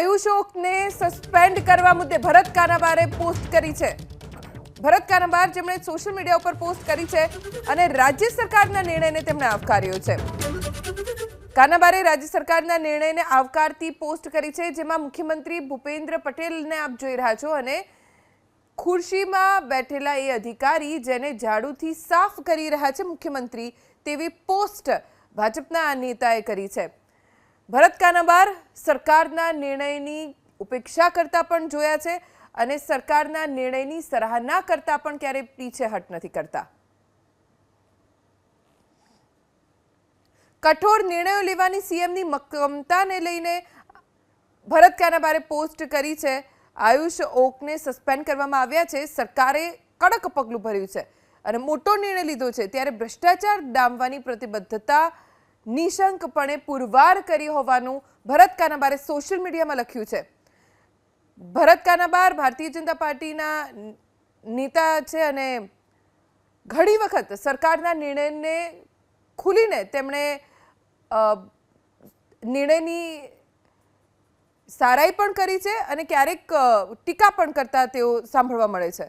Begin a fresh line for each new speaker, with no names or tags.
આયુષોકને suspend કરવા મુદ્દે ભરત કાનાબારે post કરી છે. ભરત કાનાબાર જેમણે સોશિયલ મીડિયા ઉપર પોસ્ટ કરી છે અને રાજ્ય સરકારના નિર્ણયને તેમણે આવકાર્યો છે. કાનાબારે રાજ્ય સરકારના નિર્ણયને આવકારતી પોસ્ટ કરી છે, જેમાં મુખ્યમંત્રી ભૂપેન્દ્ર પટેલને આપ જોઈ રહ્યા છો અને ખુરશીમાં બેઠેલા એ અધિકારી જેને ઝાડુથી સાફ કરી રહ્યા છે મુખ્યમંત્રી, તેવી પોસ્ટ ભાજપના આ નેતાએ કરી છે. ભરત કાનાબાર સરકારના નિર્ણયની ઉપેક્ષા કરતા પણ જોયા છે અને સરકારના નિર્ણયની સરાહના કરતા પણ ક્યારેય પીછેહટ નથી કરતા. કઠોર નિર્ણયો લેવાની સીએમની મક્કમતાને લઈને ભરત કાનાબારે પોસ્ટ કરી છે. આયુષ ઓકને સસ્પેન્ડ કરવામાં આવ્યા છે. સરકારે કડક પગલું ભર્યું છે અને મોટો નિર્ણય લીધો છે. ત્યારે ભ્રષ્ટાચાર ડામવાની પ્રતિબદ્ધતા નિશંકપણે પુરવાર કરી હોવાનું ભરત કાનાબારે સોશિયલ મીડિયામાં લખ્યું છે. ભરત કાનાબાર ભારતીય જનતા પાર્ટીના નેતા છે અને ઘણી વખત સરકારના નિર્ણયને ખુલીને તેમણે નિર્ણયની સારાઈ પણ કરી છે અને ક્યારેક ટીકા પણ કરતા તેઓ સાંભળવા મળે છે.